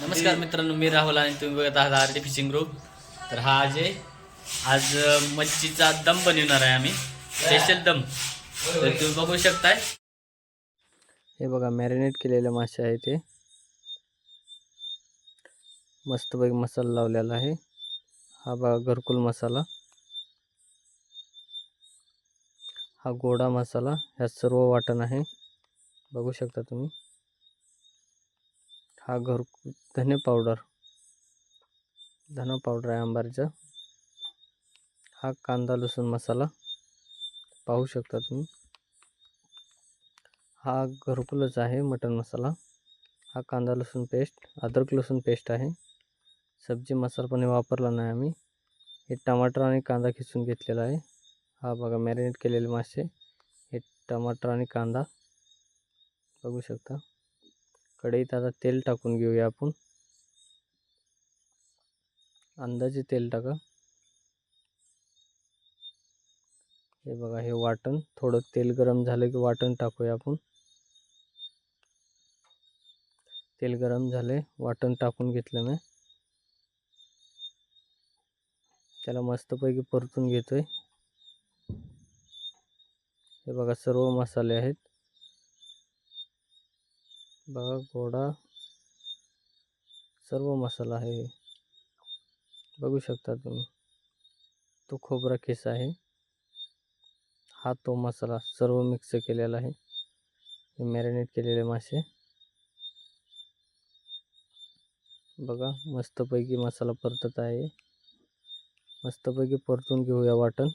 नमस्कार मित्रांनो मी राहुल आणि तुम्ही बघत आहात आर टी फिशिंग ग्रुप तर हा आज आहे आज मच्छीचा दम बनवणार आहे आम्ही. स्पेशल दम. तर तुम्ही बघू शकताय. हे बघा मॅरिनेट केलेले मासे आहे ते मस्तपैकी मसाला लावलेला आहे. हा बघा घरकुल मसाला. हा गोडा मसाला ह्या सर्व वाटण आहे. बघू शकता तुम्ही. हा घर धने पावडर धना पावडर आहे आंबारीचा. हा कांदा लसूण मसाला. पाहू शकता तुम्ही. हा घरकुलच आहे मटन मसाला. हा कांदा लसूण पेस्ट अद्रक लसूण पेस्ट आहे. सब्जी मसाला पण वापरला नाही आम्ही. हे टमाटर आणि कांदा खिचून घेतलेला आहे. हा बघा मॅरिनेट केलेले मासे. हे टमाटर आणि कांदा. बघू शकता. कढईत आता तेल टाकून घेऊया आपण. अंदाजे तेल टाका. हे बघा हे वाटण. थोडं तेल गरम झालं की वाटण टाकूया आपण. तेल गरम झाले वाटण टाकून घेतलं मी. त्याला मस्तपैकी परतून घेतोय. हे बघा सर्व मसाले आहेत. बघा गोडा सर्व मसाला आहे. बघू शकता तुम्ही. तो खोबरा केस आहे. हा तो मसाला सर्व मिक्स केलेला आहे. हे मॅरिनेट केलेले मासे. बघा मस्तपैकी मसाला परतत आहे. मस्तपैकी परतून घेऊया वाटण.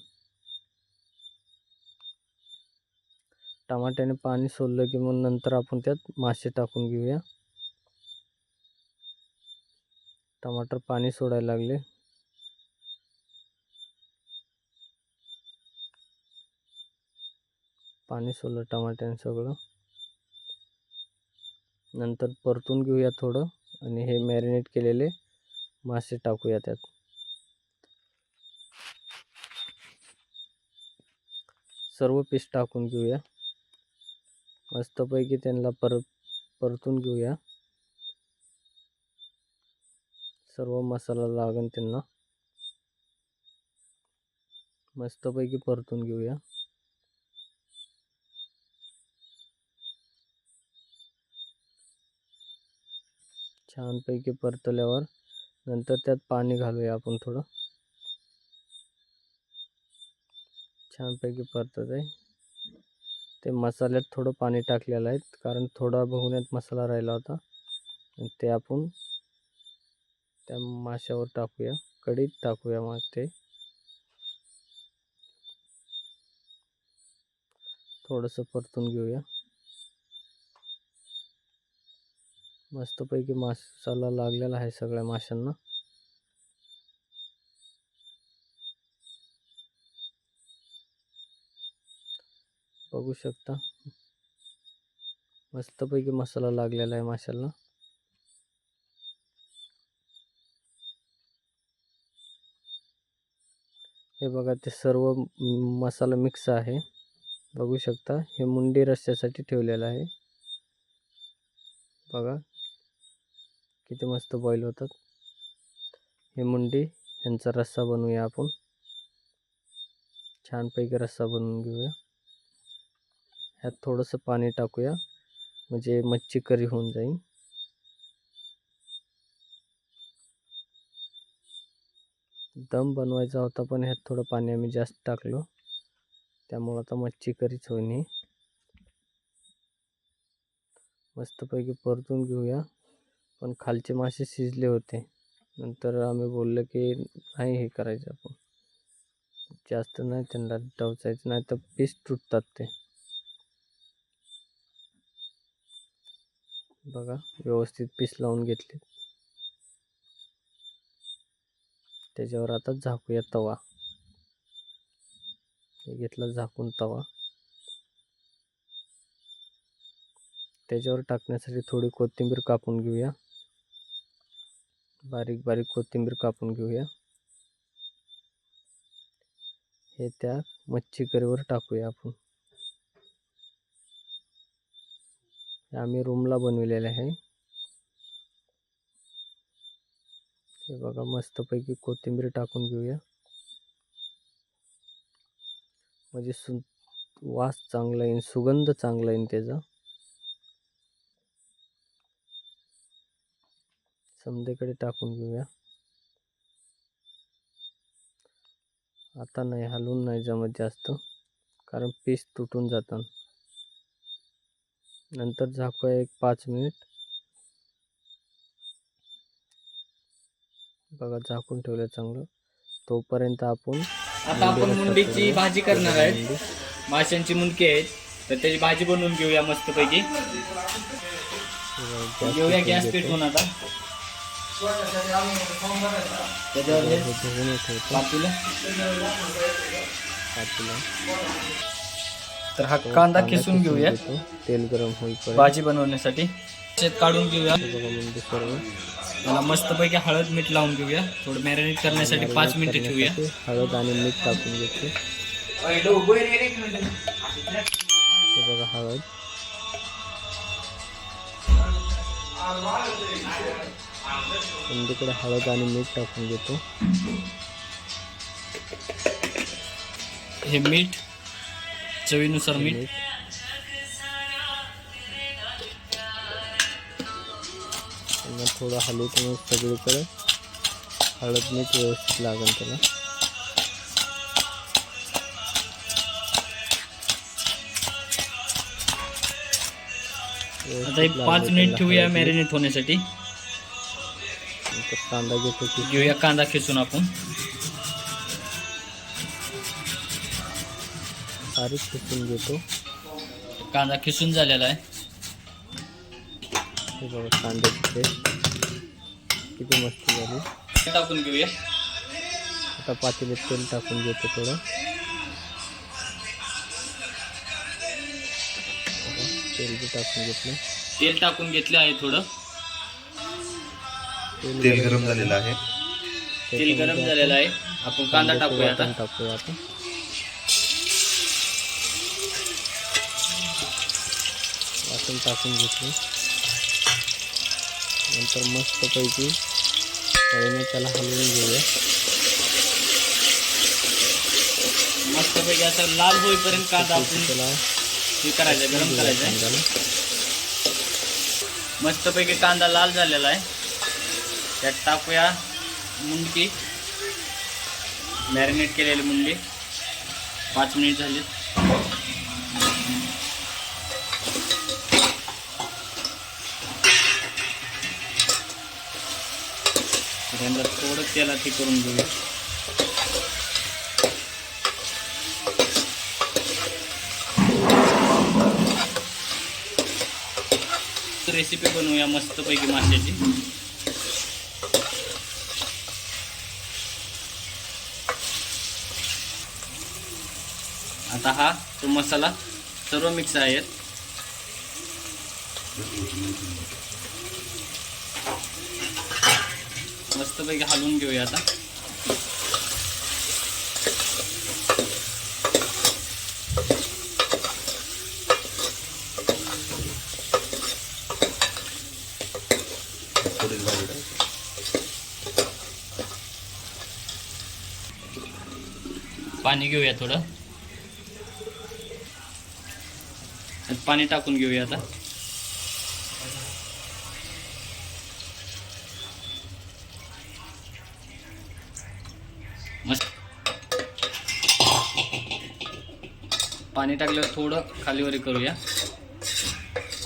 टमाट्याने पाणी सोडलं की मग नंतर आपण त्यात मासे टाकून घेऊया. टमाटर पाणी सोडायला लागले. पाणी सोडलं टमाट्याने सगळं. नंतर परतून घेऊया थोडं आणि हे मॅरिनेट केलेले मासे टाकूया त्यात. सर्व पीस टाकून घेऊया. मस्तपैकी त्यांना परत सर्व मसाला लागन त्यांना. मस्तपैकी परतून घेऊया. छानपैकी परतल्यावर नंतर त्यात पाणी घालूया आपण थोडं. छानपैकी ते मसाल्यात थोडं पाणी टाकलेलं आहे कारण थोडा भुगण्यात मसाला राहिला होता. ते आपण त्या माशावर टाकूया कढीत टाकूया मग ते. थोडंसं परतून घेऊया. मस्तपैकी मसाला लागलेला आहे सगळ्या माशांना. बघू शकता. मस्तपैकी मसाला लागलेला आहे माशाला हे बघा ते सर्व मसाला मिक्स आहे. बघू शकता हे मुंडी रस्त्यासाठी ठेवलेलं आहे. बघा किती मस्त बॉईल होतात. हे मुंडी यांचा रस्सा बनवूया आपण. छानपैकी रस्सा बनवून घेऊया. ह्यात थोडंसं पाणी टाकूया. म्हणजे मच्छी करी होऊन जाईल. दम बनवायचा होता पण ह्यात थोडं पाणी आम्ही जास्त टाकलो. त्यामुळं आता मच्छी करीच होईन ही. मस्तपैकी परतून घेऊया. पण खालचे मासे शिजले होते. नंतर आम्ही बोललो की नाही हे करायचं आपण. जास्त नाही त्यांना डवचायचं नाही तर पीस तुटतात ते. बघा व्यवस्थित पीस लावून घेतले. त्याच्यावर आता झाकूया तवा. हे घेतला झाकून तवा. त्याच्यावर टाकण्यासाठी थोडी कोथिंबीर कापून घेऊया. बारीक बारीक कोथिंबीर कापून घेऊया. हे त्या मच्छी करीवर टाकूया आपण हे आम्ही रूमला बनविलेले आहे. हे बघा मस्तपैकी कोथिंबीर टाकून घेऊया. म्हणजे सु वास चांगला येईल सुगंध चांगला येईल त्याचा. समदेकडे टाकून घेऊया. आता नाही हलवून नाही जमत जास्त कारण पीस तुटून जातात नंतर झाकूया एक पाच मिनिट बघा झाकून ठेवलं चांगलं तोपर्यंत आपण आता आपण मुंडी मुंडीची भाजी. करणार आहेत मुंडी. माशांची मुंडकी आहेत तर त्याची भाजी बनवून घेऊया मस्तपैकी घेऊया गॅस. पेटवून आता त्याच्यावर पातेलं. पातेलं. तर हा तो कांदा किसून घेऊया. तेल गरम होईपर्यंत. भाजी बनवण्यासाठी. शेत काढून घेऊया. हे त्याला मस्तपैकी हळद मीठ लावून घेऊया. थोडं मॅरिनेट करण्यासाठी पाच मिनिटं ठेवूया. हळद आणि मीठ टाकून घेतो. हे बघा हळद. मुंडीकडे हळद आणि मीठ टाकून घेतो. हे मीठ चवीनुसार मीठ. थोडं हलवतो मग सगळीकडे. हळद मीठ व्यवस्थित लागेल त्याला. आता एक पाच मिनिट ठेवूया मॅरिनेट होण्यासाठी. कांदा घेतो घेऊया कांदा खेचून आपण. बारीक खिसून घेतो. कांदा खिसून झालेला आहे. हे बघा कांद्याची पेस्ट किती मस्त झाली. टाकून घेऊया. आता पातेल्यात तेल टाकून घेतो थोडं. तेल बी टाकून घेतलं. तेल टाकून घेतले आहे थोडं. तेल गरम झालेलं आहे. तेल गरम झालेलं आहे. आपण कांदा टाकूया आता. टाकूया आता वाटण टाकून घेतलं. नंतर मस्तपैकी कळीने त्याला हलवून घेऊया. मस्तपैकी असं लाल होईपर्यंत कांदा आपण त्याला हे करायचं गरम करायचं. आहे कांद्याला मस्तपैकी कांदा लाल झालेला आहे. त्यात टाकूया मुंडकी. मॅरिनेट केलेली मुंडी पाच मिनिट झाली त्यांना थोडं तेलात हे करून घेऊया. रेसिपी बनवूया मस्तपैकी माशाची. आता हा तो मसाला सर्व मिक्स आहेत मस्तपैकी हलवून घेऊया आता. पाणी घेऊया थोडं. पाणी टाकून घेऊया आता. पाणी टाकल्यावर थोडं खालीवरी करूया.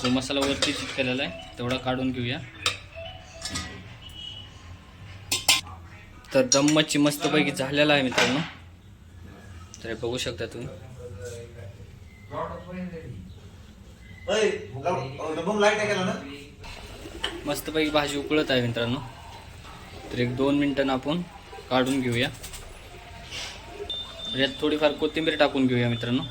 जो मसाला वरती चिटकलेला आहे तेवढा काढून घेऊया. तर दम मच्छी मस्तपैकी झालेला आहे मित्रांनो. तर हे बघू शकता तुम्ही. मस्तपैकी भाजी उकळत आहे मित्रांनो. तर एक दोन मिनिटांनं आपण काढून घेऊया. यात थोडीफार कोथिंबीर टाकून घेऊया मित्रांनो.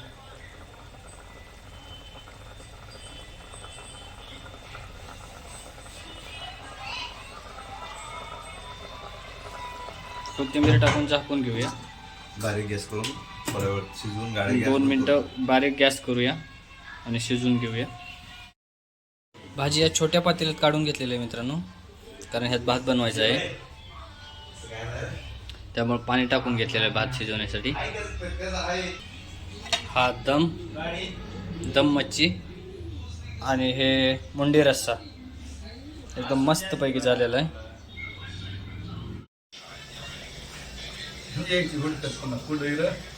कोथिंबीर टाकून झाकून घेऊया. बारीक गॅस करून थोड्या वेळ शिजवून गाडी दोन मिनटं बारीक गॅस करूया आणि शिजवून घेऊया. भाजी या छोट्या पातेल्यात काढून घेतलेली आहे मित्रांनो कारण ह्यात भात बनवायचा आहे. त्यामुळे पाणी टाकून घेतलेलं आहे भात शिजवण्यासाठी. हा दम दम मच्छी आणि हे मुंडी रस्सा. एकदम मस्तपैकी झालेला आहे. y volvemos con la cuna